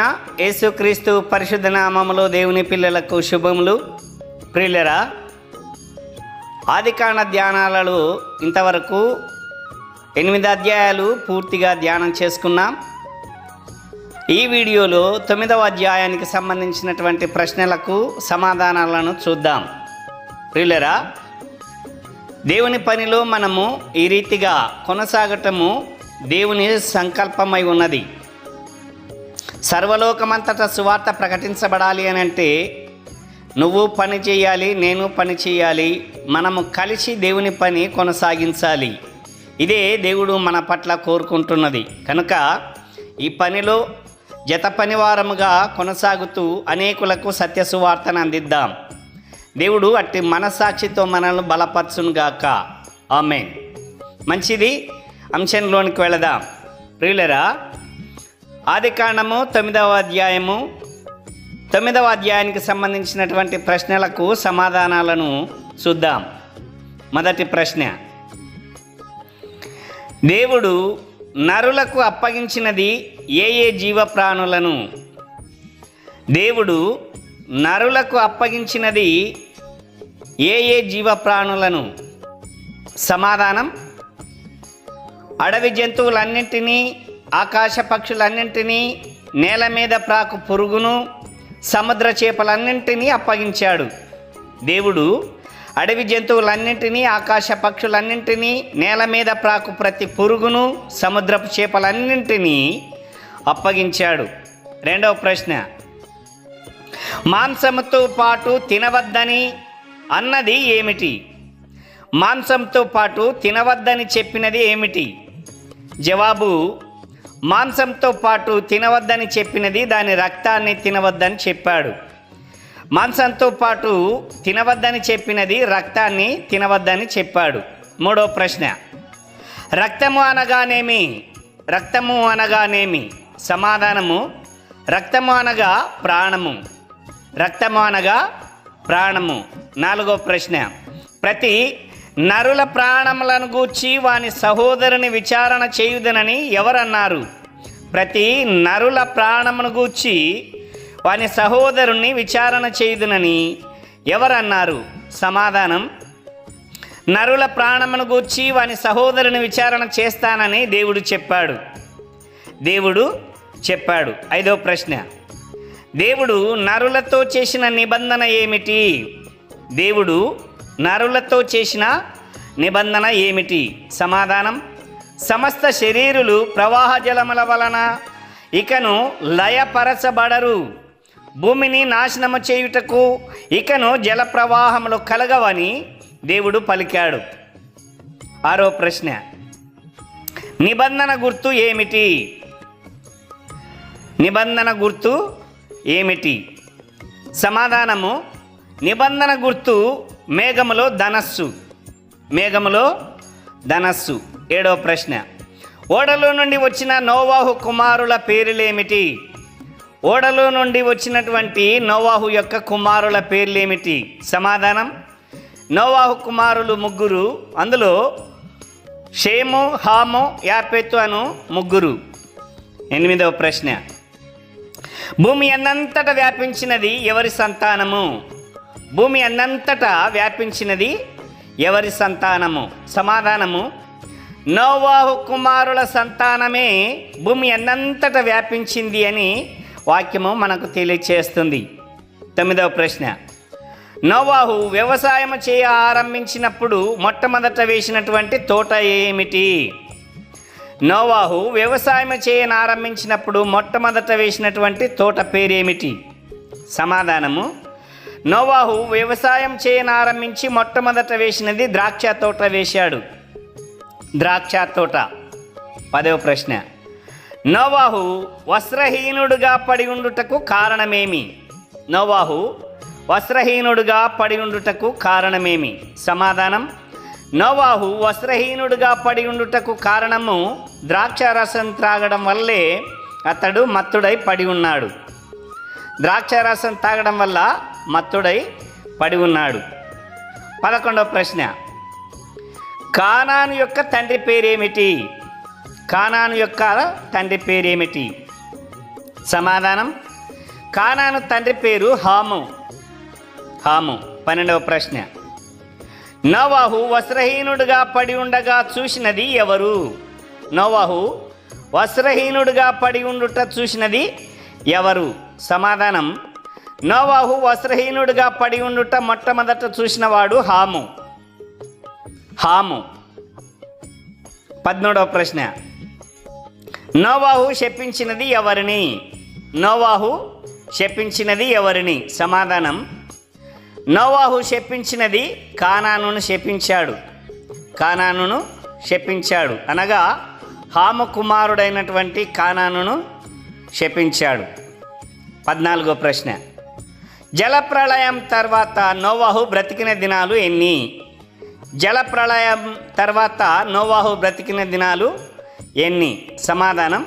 అయిన యేసుక్రీస్తు పరిశుద్ధ నామములో దేవుని పిల్లలకు శుభములు. ప్రియులరా ఆదికాండ ధ్యానాలలో ఇంతవరకు ఎనిమిది అధ్యాయాలు పూర్తిగా ధ్యానం చేసుకున్నాం. ఈ వీడియోలో తొమ్మిదవ అధ్యాయానికి సంబంధించినటువంటి ప్రశ్నలకు సమాధానాలను చూద్దాం. ప్రియులరా దేవుని పనిలో మనము ఈ రీతిగా కొనసాగటము దేవుని సంకల్పమై ఉన్నది. సర్వలోకమంతటా సువార్త ప్రకటించబడాలి అని అంటే నువ్వు పని చేయాలి నేను పని చేయాలి మనము కలిసి దేవుని పని కొనసాగించాలి. ఇదే దేవుడు మన పట్ల కోరుకుంటున్నది. కనుక ఈ పనిలో జత పనివారముగా కొనసాగుతూ అనేకులకు సత్య సువార్తను అందిద్దాం. దేవుడు అట్టి మనసాక్షితో మనల్ని బలపరచునుగాక. ఆమె మంచిది. అంశంలోనికి వెళదాం. ప్రియులరా ఆదికాండము తొమ్మిదవ అధ్యాయము. తొమ్మిదవ అధ్యాయానికి సంబంధించినటువంటి ప్రశ్నలకు సమాధానాలను చూద్దాం. మొదటి ప్రశ్న. దేవుడు నరులకు అప్పగించినది ఏ ఏ జీవ ప్రాణులను దేవుడు నరులకు అప్పగించినది ఏ ఏ జీవ ప్రాణులను సమాధానం. అడవి జంతువులన్నింటినీ ఆకాశ పక్షులన్నింటినీ నేల మీద ప్రాకు పురుగును సముద్ర చేపలన్నింటినీ అప్పగించాడు. దేవుడు అడవి జంతువులన్నింటినీ ఆకాశ పక్షులన్నింటినీ నేల మీద ప్రాకు ప్రతి పురుగును సముద్రపు చేపలన్నింటినీ అప్పగించాడు. రెండవ ప్రశ్న. మాంసముతో పాటు తినవద్దని అన్నది ఏమిటి? మాంసంతో పాటు తినవద్దని చెప్పినది ఏమిటి? జవాబు మాంసంతో పాటు తినవద్దని చెప్పినది దాని రక్తాన్ని తినవద్దని చెప్పాడు. మాంసంతో పాటు తినవద్దని చెప్పినది రక్తాన్ని తినవద్దని చెప్పాడు. మూడో ప్రశ్న. రక్తము అనగానేమి? రక్తము అనగానేమి? సమాధానము. రక్తము అనగా ప్రాణము. రక్తము అనగా ప్రాణము. నాలుగో ప్రశ్న. ప్రతి నరుల ప్రాణములను గూర్చి వాని సహోదరుని విచారణ చేయుదనని ఎవరన్నారు? ప్రతి నరుల ప్రాణమును గూర్చి వాని సహోదరుణ్ణి విచారణ చేయుదునని ఎవరన్నారు? సమాధానం నరుల ప్రాణమును గూర్చి వాని సహోదరుని విచారణ చేస్తానని దేవుడు చెప్పాడు. దేవుడు చెప్పాడు. ఐదో ప్రశ్న దేవుడు నరులతో చేసిన నిబంధన ఏమిటి? దేవుడు నరులతో చేసిన నిబంధన ఏమిటి? సమాధానం. సమస్త శరీరులు ప్రవాహ జలముల వలన ఇకను లయపరచబడరు. భూమిని నాశనము చేయుటకు ఇకను జల ప్రవాహములు కలగవని దేవుడు పలికాడు. ఆరో ప్రశ్న. నిబంధన గుర్తు ఏమిటి? నిబంధన గుర్తు ఏమిటి? సమాధానము. నిబంధన గుర్తు మేఘములో ధనస్సు. మేఘములో ధనస్సు. ఏడవ ప్రశ్న. ఓడలో నుండి వచ్చిన నోవాహు కుమారుల పేర్లేమిటి? ఓడలో నుండి వచ్చినటువంటి నోవాహు యొక్క కుమారుల పేర్లేమిటి? సమాధానం. నోవాహు కుమారులు ముగ్గురు. అందులో షేము హాము యాపెత్తు అను ముగ్గురు. ఎనిమిదవ ప్రశ్న. భూమి ఎన్నంతట వ్యాపించినది ఎవరి సంతానము? భూమి అన్నంతటా వ్యాపించినది ఎవరి సంతానము? సమాధానము. నోవాహు కుమారుల సంతానమే భూమి అన్నంతట వ్యాపించింది అని వాక్యము మనకు తెలియచేస్తుంది. తొమ్మిదవ ప్రశ్న. నోవాహు వ్యవసాయం చేయ ఆరంభించినప్పుడు మొట్టమొదట వేసినటువంటి తోట ఏమిటి? నోవాహు వ్యవసాయం చేయని ఆరంభించినప్పుడు మొట్టమొదట వేసినటువంటి తోట పేరేమిటి? సమాధానము. నోవాహు వ్యవసాయం చేయనారంభించి మొట్టమొదట వేసినది ద్రాక్ష తోట వేశాడు. ద్రాక్ష తోట. పదవ ప్రశ్న. నోవాహు వస్త్రహీనుడుగా పడి ఉండుటకు కారణమేమి? నోవాహు వస్త్రహీనుడుగా పడి ఉండుటకు కారణమేమి? సమాధానం. నోవాహు వస్త్రహీనుడుగా పడి ఉండుటకు కారణము ద్రాక్ష రసం త్రాగడం వల్లే అతడు మత్తుడై పడి ఉన్నాడు. ద్రాక్ష రసం తాగడం వల్ల మత్తుడై పడి ఉన్నాడు. పదకొండవ ప్రశ్న. కానాను యొక్క తండ్రి పేరేమిటి? కానాను యొక్క తండ్రి పేరేమిటి? సమాధానం. కానాను తండ్రి పేరు హాము. హాము. పన్నెండవ ప్రశ్న. నవహు వస్త్రహీనుడుగా పడి ఉండగా చూసినది ఎవరు? నోవాహు వస్త్రహీనుడుగా పడి ఉండుట చూసినది ఎవరు? సమాధానం. నోవాహు వస్త్రహీనుడిగా పడి ఉండుట మొట్టమొదట చూసినవాడు హాము. హాము. పద్మూడవ ప్రశ్న. నోవాహు శపించినది ఎవరిని? నోవాహు శపించినది ఎవరిని? సమాధానం. నోవాహు శపించినది కానానును శపించాడు. కానానును శపించాడు. అనగా హాము కుమారుడైనటువంటి కానానును శపించాడు. పద్నాలుగో ప్రశ్న. జలప్రళయం తర్వాత నోవాహు బ్రతికిన దినాలు ఎన్ని? జలప్రళయం తర్వాత నోవాహు బ్రతికిన దినాలు ఎన్ని? సమాధానం.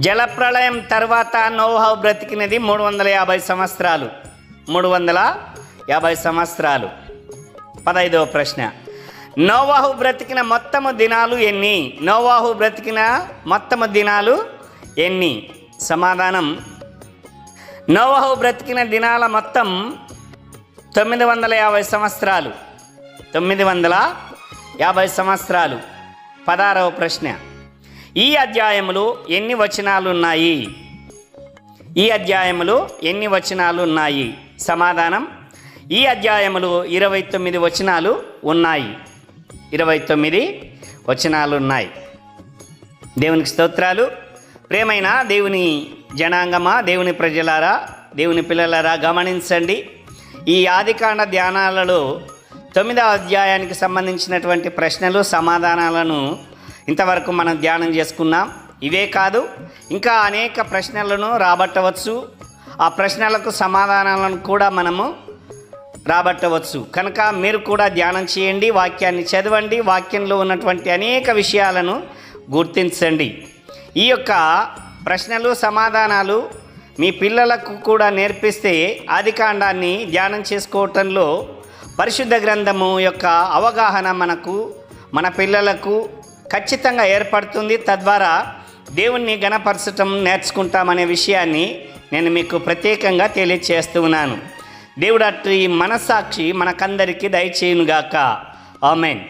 జలప్రళయం తర్వాత నోవాహు బ్రతికినది మూడు వందల యాభై సంవత్సరాలు. మూడు వందల యాభై సంవత్సరాలు. పదైదవ ప్రశ్న. నోవాహు బ్రతికిన మొత్తము దినాలు ఎన్ని? నోవాహు బ్రతికిన మొత్తము దినాలు ఎన్ని? సమాధానం. నోవహు బ్రతికిన దినాల మొత్తం తొమ్మిది వందల యాభై సంవత్సరాలు. తొమ్మిది వందల యాభై సంవత్సరాలు. పదారవ ప్రశ్న. ఈ అధ్యాయములు ఎన్ని వచనాలు ఉన్నాయి? ఈ అధ్యాయములు ఎన్ని వచనాలు ఉన్నాయి? సమాధానం. ఈ అధ్యాయములు ఇరవై తొమ్మిది వచనాలు ఉన్నాయి. ఇరవై తొమ్మిది వచనాలు ఉన్నాయి. దేవునికి స్తోత్రాలు. ప్రేమైన దేవుని జనాంగమా? దేవుని ప్రజలారా దేవుని పిల్లలారా గమనించండి. ఈ ఆదికాండ ధ్యానాలలో తొమ్మిదవ అధ్యాయానికి సంబంధించినటువంటి ప్రశ్నలు సమాధానాలను ఇంతవరకు మనం ధ్యానం చేసుకున్నాం. ఇవే కాదు ఇంకా అనేక ప్రశ్నలను రాబట్టవచ్చు. ఆ ప్రశ్నలకు సమాధానాలను కూడా మనము రాబట్టవచ్చు. కనుక మీరు కూడా ధ్యానం చేయండి వాక్యాన్ని చదవండి వాక్యంలో ఉన్నటువంటి అనేక విషయాలను గుర్తించండి. ఈ యొక్క ప్రశ్నలు సమాధానాలు మీ పిల్లలకు కూడా నేర్పిస్తే ఆదికాండాన్ని ధ్యానం చేసుకోవటంలో పరిశుద్ధ గ్రంథము యొక్క అవగాహన మనకు మన పిల్లలకు ఖచ్చితంగా ఏర్పడుతుంది. తద్వారా దేవుణ్ణి గణపరచటం నేర్చుకుంటామనే విషయాన్ని నేను మీకు ప్రత్యేకంగా తెలియచేస్తున్నాను దేవుడు దేవుడు అట్టి మనస్సాక్షి మనకందరికీ దయచేయునుగాక. ఆమెన్.